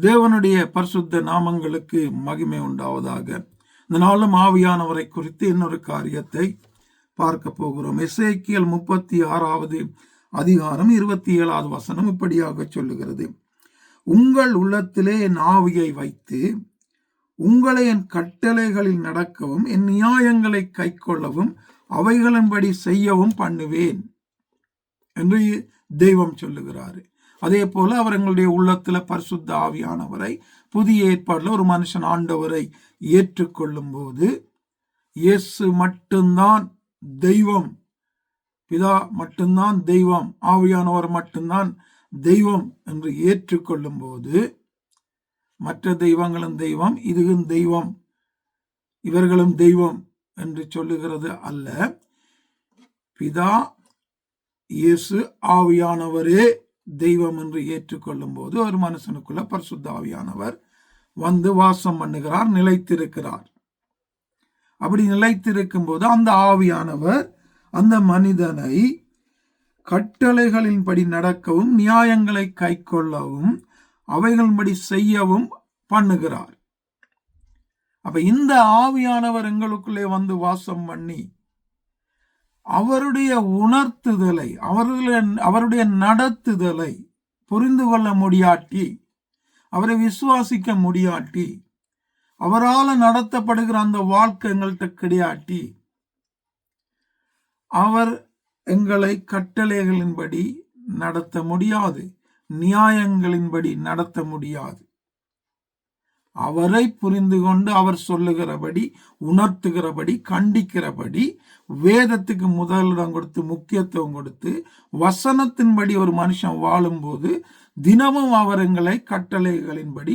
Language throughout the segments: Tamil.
தேவனுடைய பரிசுத்த நாமங்களுக்கு மகிமை உண்டாவதாக. இந்த நாளும் ஆவியானவரை குறித்து இன்னொரு காரியத்தை பார்க்க போகிறோம். இசைக்கியல் முப்பத்தி ஆறாவது அதிகாரம் இருபத்தி ஏழாவது வசனம் இப்படியாக சொல்லுகிறது. உங்கள் உள்ளத்திலே என் ஆவியை வைத்து உங்களை என் கட்டளைகளில் நடக்கவும் என் நியாயங்களை கைக்கொள்ளவும் அவைகளின்படி செய்யவும் பண்ணுவேன் என்று தெய்வம் சொல்லுகிறாரு. அதே போல அவர் எங்களுடைய உள்ளத்துல பரிசுத்த ஆவியானவரை புதிய ஏற்பாட்டில் ஒரு மனுஷன் ஆண்டவரை ஏற்றுக்கொள்ளும் போது இயேசு மட்டும்தான் தெய்வம். பிதா மட்டும்தான் தெய்வம். ஆவியானவர் மட்டும்தான் தெய்வம் என்று ஏற்றுக்கொள்ளும் போது மற்ற தெய்வங்களும் தெய்வம் இதுவும் தெய்வம். இவர்களும் தெய்வம் என்று சொல்லுகிறது அல்ல. பிதா இயேசு ஆவியானவரே தெய்வம் என்று ஏற்றுக்கொள்ளும் போது ஒரு மனுஷனுக்குள்ள பரிசுத்தாவியானவர் வந்து வாசம் பண்ணுகிறார் நிலைத்திருக்கிறார். அப்படி நிலைத்திருக்கும் போது அந்த ஆவியானவர் அந்த மனிதனை கட்டளைகளின்படி நடக்கவும் நியாயங்களை கைக்கொள்ளவும் அவைகளின்படி செய்யவும் பண்ணுகிறார். அப்ப இந்த ஆவியானவர் எங்களுக்குள்ளே வந்து வாசம் பண்ணி அவருடைய உணர்த்துதலை அவர்களுடைய அவருடைய நடத்துதலை புரிந்து கொள்ள முடியாட்டி அவரை விசுவாசிக்க முடியாட்டி அவரால் நடத்தப்படுகிற அந்த வாழ்க்கை எங்கள்கிட்ட கிடையாட்டி அவர் எங்களை கட்டளைகளின்படி நடத்த முடியாது நியாயங்களின்படி நடத்த முடியாது. அவரை புரிந்து கொண்டு அவர் சொல்லுகிறபடி உணர்த்துகிறபடி கண்டிக்கிறபடி வேதத்துக்கு முதலிடம் கொடுத்து முக்கியத்துவம் கொடுத்து வசனத்தின்படி ஒரு மனுஷன் வாழும்போது தினமும் அவர் எங்களை கட்டளைகளின்படி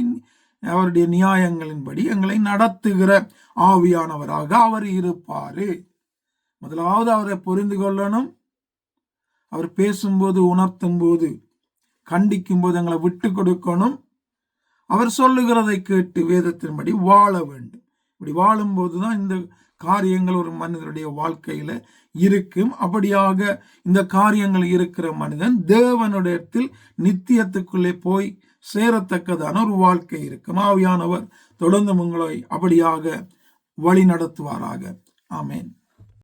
அவருடைய நியாயங்களின்படி எங்களை நடத்துகிற ஆவியானவராக அவர் இருப்பார். முதலாவது அவரை புரிந்து கொள்ளணும் அவர் பேசும்போது உணர்த்தும் போது கண்டிக்கும் போது எங்களை விட்டு கொடுக்கணும். அவர் சொல்லுகிறதை கேட்டு வேதத்தின்படி வாழ வேண்டும். இப்படி வாழும்போது தான் இந்த காரியங்கள் ஒரு மனிதனுடைய வாழ்க்கையில இருக்கும். அப்படியாக இந்த காரியங்கள் இருக்கிற மனிதன் தேவனுடையத்தில் நித்தியத்துக்குள்ளே போய் சேரத்தக்கதான ஒரு வாழ்க்கை இருக்கும். ஆவியானவர் தொடர்ந்து உங்களை அப்படியாக வழி நடத்துவாராக. ஆமேன்.